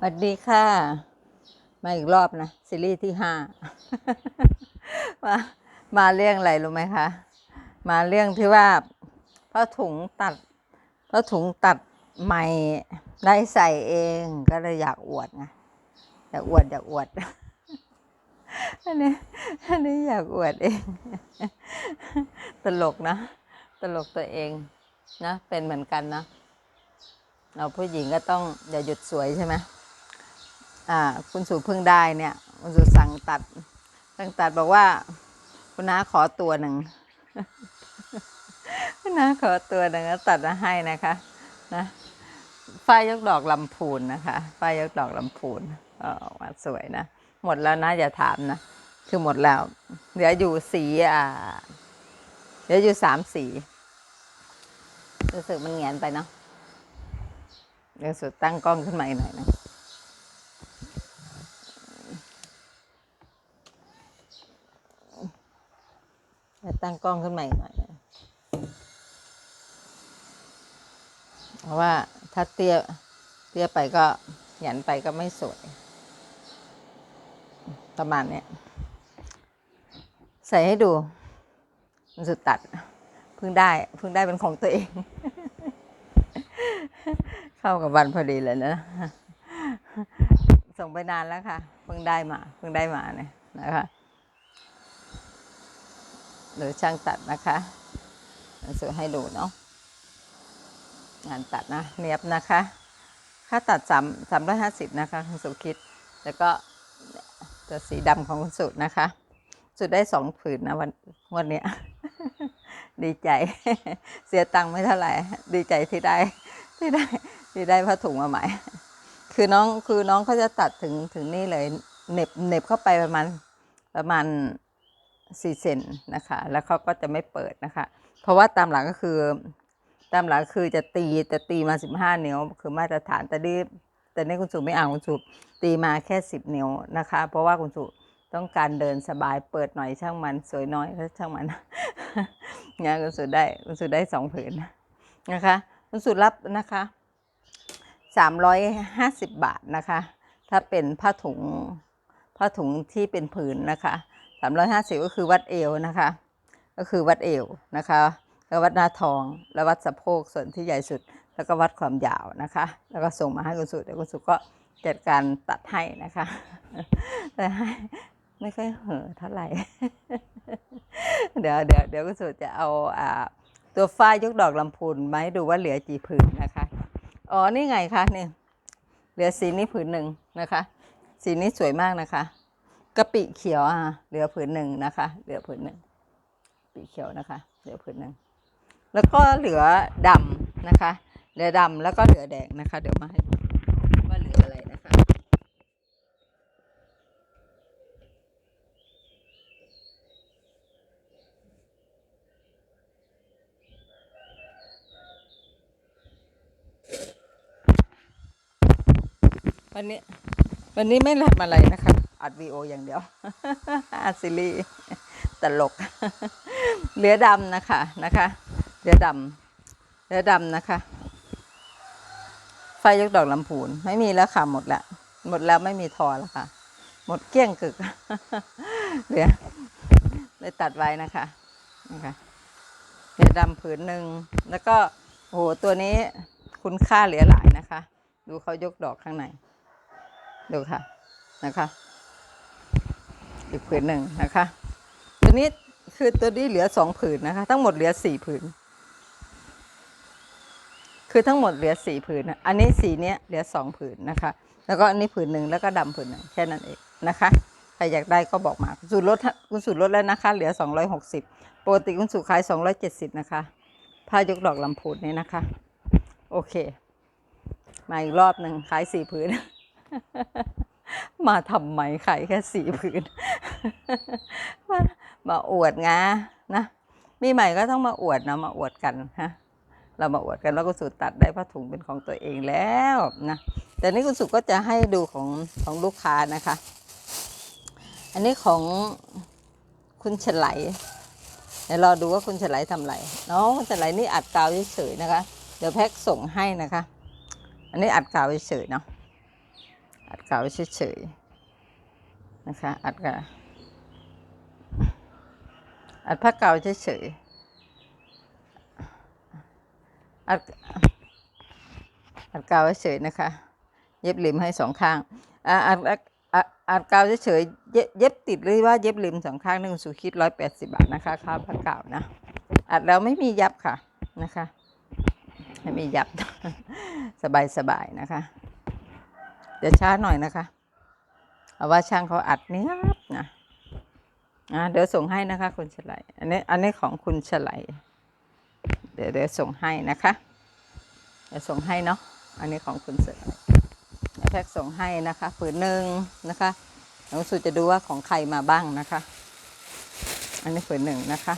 สวัสดีค่ะ มาอีกรอบนะ ซีรีส์ที่ห้ามามาเรื่องอะไรรู้ไหมคะ มาเรื่องที่ว่าผ้าถุงตัดผ้าถุงตัดใหม่ได้ใส่เองก็เลยอยากอวดไงอยากอวดอยากอวดอันนี้อันนี้อยากอวดเอง ตลกนะ ตลกตัวเองนะ เป็นเหมือนกันนะเราผู้หญิงก็ต้องอย่าหยุดสวยใช่ไหม คุณสุเพิ่งได้เนี่ย คุณสุสั่งตัดสั่งตัดบอกว่า คุณน้าขอตัวหนึ่งคุณน้าขอตัวหนึ่งแล้วตัดมาให้นะคะ นะฝ้ายยกดอกลำพูนนะคะฝ้ายยกดอกลำพูนออกมาสวยนะ หมดแล้วนะอย่าถามนะ คือหมดแล้ว เหลืออยู่สีอ่าเหลืออยู่สามสีรู้สึกมันแหงนไปเนาะเดี๋ยวสุดตั้งกล้องขึ้นมาอีกหน่อยนะเดี๋ยว ตั้งกล้องขึ้นมาอีกหน่อยนะเพราะว่าถ้าเตี้ยเตี้ยไปก็หยันไปก็ไม่สวย ประมาณเนี้ยใส่ให้ดู มันสุดตัดเพิ่งได้เพิ่งได้เป็นของตัวเอง เข้ากับวันพอดีเลยนะ ส่งไปนานแล้วค่ะ เพิ่งได้มา เพิ่งได้มาเนี่ยนะคะ หรือช่างตัดนะคะสวยให้ดูเนาะงานตัดนะเนียบนะคะค่าตัดสามสามร้อยห้าสิบนะคะคุณสุคิด แล้วก็ตัวสีดำของคุณสุนะคะ สุดได้สองผืนนะวันวันเนี้ยดีใจ เสียตังค์ไม่เท่าไหร่ ดีใจที่ได้ที่ได้ที่ได้ผ้าถุงมาใหม่ คือน้องคือน้องเขาจะตัดถึงถึงนี่เลยเน็บเน็บเข้าไปประมาณประมาณ สี่เซนนะคะ แล้วเขาก็จะไม่เปิดนะคะ เพราะว่าตามหลังก็คือ ตามหลังคือจะตีจะตีมาสิบห้านิ้ว คือมาตรฐานแต่นี่แต่นี่คุณสุไม่เอาคุณสุตีมาแค่สิบนิ้วนะคะ เพราะว่าคุณสุต้องการเดินสบายเปิดหน่อยช่างมันสวยน้อยก็ช่างมันงานคุณสุได้คุณสุได้สองผืนนะคะคุณสุรับนะคะสามร้อยห้าสิบบาทนะคะ ถ้าเป็นผ้าถุงผ้าถุงที่เป็นผืนนะคะ สามร้อยห้าสิบก็คือวัดเอวนะคะ ก็คือวัดเอวนะคะแล้ววัดหน้าทอง แล้ววัดสะโพกส่วนที่ใหญ่สุด แล้วก็วัดความยาวนะคะ แล้วก็ส่งมาให้คุณสุเดี๋ยวคุณสุก็จัดการตัดให้นะคะ แต่ให้ไม่ค่อยเห่อเท่าไหร่ เดี๋ยวเดี๋ยวเดี๋ยวคุณสุจะเอาอ่าตัวฝ้ายกดอกลำพูนมาให้ดูว่าเหลือกี่ผืนนะคะ อ๋อ นี่ไงคะนี่ เหลือสีนี้ผืนหนึ่งนะคะ สีนี้สวยมากนะคะ กะปิเขียวอะเหลือผืนหนึ่งนะคะ เหลือผืนหนึ่งกะปิเขียวนะคะ เหลือผืนหนึ่งแล้วก็เหลือดำนะคะ เหลือดำแล้วก็เหลือแดงนะคะ เดี๋ยวมาให้ดูว่าเหลืออะไรนะคะ วันนี้วันนี้ไม่ทำอะไรนะคะ อัดวีโออย่างเดียวอัดซีรีส์ตลกเหลือดำนะคะนะคะเหลือดำเหลือดำนะคะ ไฟยกดอกลำพูนไม่มีแล้วค่ะหมดแล้วหมดแล้วไม่มีทอแล้วค่ะ หมดเกลี้ยงกึกเหลือเลยตัดไว้นะคะนะคะเหลือดำผืนหนึ่งแล้วก็โอ้โหตัวนี้คุณค่าเหลือหลายนะคะ ดูเขายกดอกข้างใน ดูค่ะนะคะ อีกผืนหนึ่งนะคะ ตัวนี้คือตัวนี้เหลือสองผืนนะคะ ทั้งหมดเหลือสี่ผืน คือทั้งหมดเหลือสี่ผืนนะอันนี้สีเนี้ยเหลือสองผืนนะคะ แล้วก็อันนี้ผืนหนึ่งแล้วก็ดำผืนหนึ่งแค่นั้นเองนะคะใครอยากได้ก็บอกมาคุณสูตรลดคุณสูตรลดแล้วนะคะ เหลือสองร้อยหกสิบปกติคุณสูตรขายสองร้อยเจ็ดสิบนะคะผ้ายกดอกลำพูนนี่นะคะ โอเค มาอีกรอบหนึ่งขายสี่ผืน มาทำไมขายแค่สี่ผืนมามาอวดงานะมีใหม่ก็ต้องมาอวดนะมาอวดกันฮะเรามาอวดกันแล้วก็สุดตัดได้ผ้าถุงเป็นของตัวเองแล้วนะแต่นี่คุณสุก็จะให้ดูของของลูกค้านะคะ อันนี้ของคุณฉไลเดี๋ยวรอดูว่าคุณฉไลทำอะไรน้องคุณฉไลนี่อัดกาวเฉยๆนะคะ เดี๋ยวแพ็คส่งให้นะคะ อันนี้อัดกาวเฉยๆเนาะ อัดกาวเฉยๆนะคะ อัดกาอัดผ้าเก่าเฉยๆอัดอัดกาวเฉยๆนะคะ เย็บริมให้สองข้างอ่าอัดอัดอัดอัดกาวเฉยๆเย็บติดหรือว่าเย็บริมสองข้างหนึ่งสุคิดร้อยแปดสิบาทนะคะค่าผ้าเก่านะอัดแล้วไม่มียับค่ะนะคะไม่มียับสบายๆนะคะ เดี๋ยวช้าหน่อยนะคะเอาว่าช่างเขาอัดเนี้ยนะอะเดี๋ยวส่งให้นะคะคุณฉลัยอันนี้อันนี้ของคุณฉลัยเดี๋ยวเดี๋ยวส่งให้นะคะเดี๋ยวส่งให้เนาะอันนี้ของคุณฉลัยแพ็กส่งให้นะคะผืนหนึ่งนะคะน้องสุจะดูว่าของใครมาบ้างนะคะ อันนี้ผืนหนึ่งนะคะ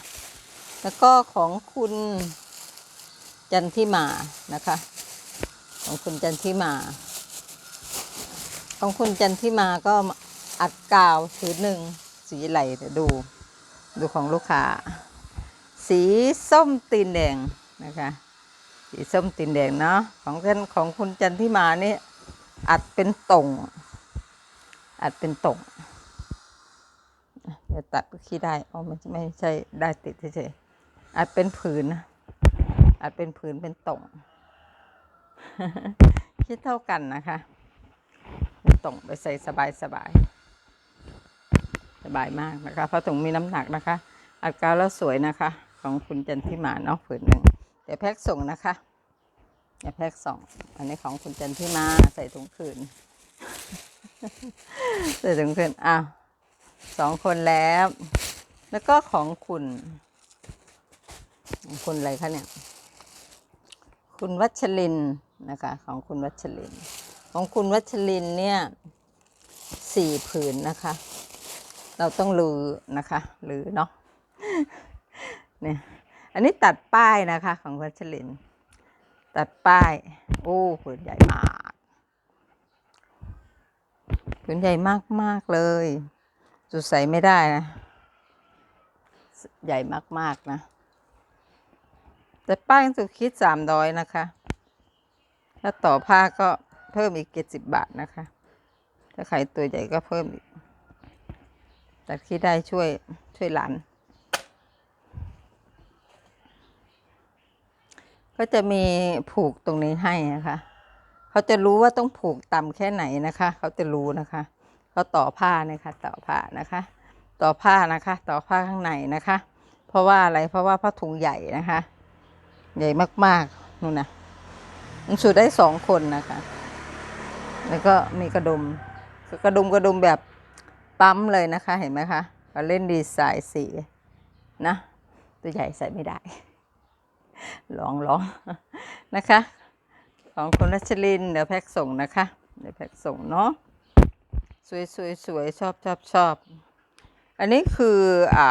แล้วก็ของคุณจันทิมานะคะ ของคุณจันทิมา ของคุณจันทิมาก็อัดกาวสีหนึ่งสีไรเดี๋ยวดู ดูของลูกค้า สีส้มตีนแดงนะคะ สีส้มตีนแดงเนาะของท่านของคุณจันทิมานี่อัดเป็นต่งอัดเป็นต่งเดี๋ยวตัดก็ขี้ได้อ๋อไม่ไม่ใช่ได้ติดเฉยๆอัดเป็นผืนนะอัดเป็นผืนเป็นต่งคิดเท่ากันนะคะ ต่งไปใส่สบายสบายสบายมากนะคะเพราะถุงมีน้ำหนักนะคะ อัดกาวแล้วสวยนะคะ ของคุณจันทิมาเนาะผืนหนึ่งเดี๋ยวแพ็คส่งนะคะเดี๋ยวแพ็คส่งอันนี้ของคุณจันทิมาใส่ถุงคืนใส่ถุงคืนอ้าวสองคนแล้ว แล้วก็ของคุณของคุณอะไรคะเนี่ย คุณวัชรินนะคะ ของคุณวัชริน ของคุณวัชรินเนี่ยสี่ผืนนะคะ เราต้องลือนะคะลือเนาะเนี่ยอันนี้ตัดป้ายนะคะของวัชริน ตัดป้าย โอ้ผืนใหญ่มากผืนใหญ่มากมากเลยจุดใส่ไม่ได้นะ ใหญ่มากๆนะ แต่ป้ายสุดคิดสามร้อยนะคะ ถ้าต่อผ้าก็ เพิ่มอีกเจ็ดสิบบาทนะคะ ถ้าใครตัวใหญ่ก็เพิ่มอีก แต่ที่ได้ช่วยช่วยหลาน ก็จะมีผูกตรงนี้ให้นะคะ เขาจะรู้ว่าต้องผูกต่ำแค่ไหนนะคะ เขาจะรู้นะคะ เขาต่อผ้าเนี่ยค่ะต่อผ้านะคะ ต่อผ้านะคะ ต่อผ้าข้างในนะคะ เพราะว่าอะไรเพราะว่าผ้าถุงใหญ่นะคะ ใหญ่มากๆนู่นนะมันสูดได้สองคนนะคะ แล้วก็มีกระดุมกระดุมกระดุมแบบปั๊มเลยนะคะ เห็นไหมคะเขาเล่นดีไซน์สีนะ ตัวใหญ่ใส่ไม่ได้ลองลองนะคะ ของคุณรัชลินเดี๋ยวแพ็กส่งนะคะเดี๋ยวแพ็กส่งเนาะสวยสวยสวยชอบชอบชอบอันนี้คืออ่า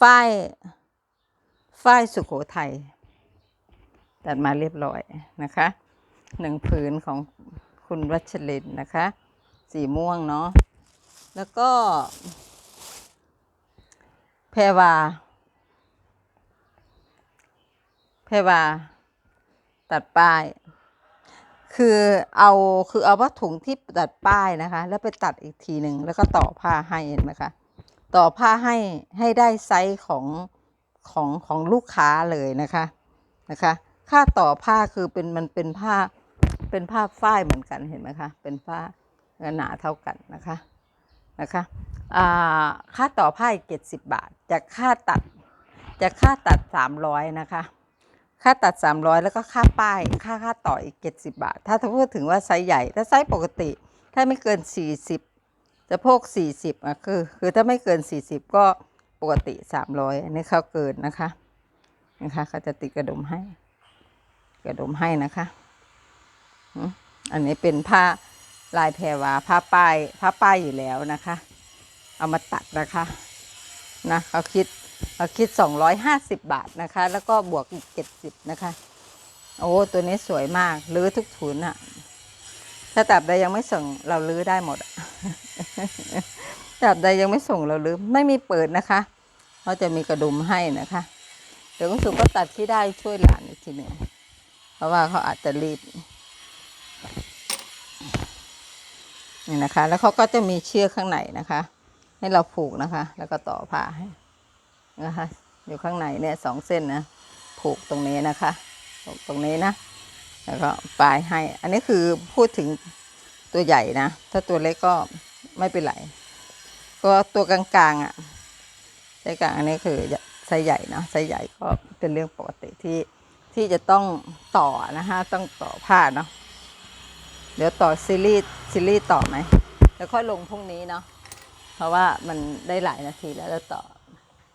ฝ้ายฝ้ายสุโขทัยตัดมาเรียบร้อยนะคะหนึ่งผืนของ คุณวัชรินนะคะ สีม่วงเนาะแล้วก็ แพรวา แพรวา ตัดป้าย คือเอาคือเอาว่าถุงที่ตัดป้ายนะคะ แล้วไปตัดอีกทีหนึ่งแล้วก็ต่อผ้าให้เห็นไหมคะต่อผ้าให้ให้ได้ไซส์ของของของลูกค้าเลยนะคะนะคะ ค่าต่อผ้าคือเป็นมันเป็นผ้า เป็นผ้าฝ้ายเหมือนกันเห็นไหมคะ เป็นผ้าหนาเท่ากันนะคะนะคะค่าต่อผ้าอีกเจ็ดสิบบาท จากค่าตัดจากค่าตัดสามร้อยนะคะ ค่าตัด300แล้วก็ค่าป้ายค่าค่าต่ออีก70บาทถ้าท ถ้าพูดถึงว่าไซส์ใหญ่ถ้าไซส์ปกติ ถ้าไม่เกิน40จะโพก40อะคือคือถ้าไม่เกิน40ก็ปกติ300อันนี้เขาเกินนะคะนะคะเขาจะติดกระดุมให้ กระดุมให้นะคะ อันนี้เป็นผ้าลายแพรวาผ้าป้ายผ้าป้ายอยู่แล้วนะคะ เอามาตัดนะคะนะเขาคิดเขาคิด 250 บาทนะคะ แล้วก็บวกอีก 70 นะคะ โอ้ตัวนี้สวยมากรื้อทุกถุนอะถ้าตับใดยังไม่ส่งเรารื้อได้หมดตับใดยังไม่ส่งเรารื้อไม่มีเปิดนะคะเขาจะมีกระดุมให้นะคะ เดี๋ยวคุณสุก็ตัดที่ได้ช่วยหลานอีกทีหนึ่งเพราะว่าเขาอาจจะรีบ นี่นะคะ แล้วเขาก็จะมีเชือกข้างในนะคะ ให้เราผูกนะคะ แล้วก็ต่อผ้าให้นะคะ อยู่ข้างในเนี่ยสองเส้นนะผูกตรงนี้นะคะผูกตรงนี้นะ แล้วก็ปลายให้ อันนี้คือพูดถึงตัวใหญ่นะ ถ้าตัวเล็กก็ไม่เป็นไร ก็ตัวกลางๆอะไซส์กลางอันนี้คือไซส์ใหญ่นะไซส์ใหญ่ก็เป็นเรื่องปกติที่ที่จะต้องต่อนะคะ ต้องต่อผ้าเนาะ เดี๋ยวต่อซีรีส์ซีรีส์ต่อไหมแล้วค่อยลงพรุ่งนี้เนาะเพราะว่ามันได้หลายนาทีแล้วแล้วต่อ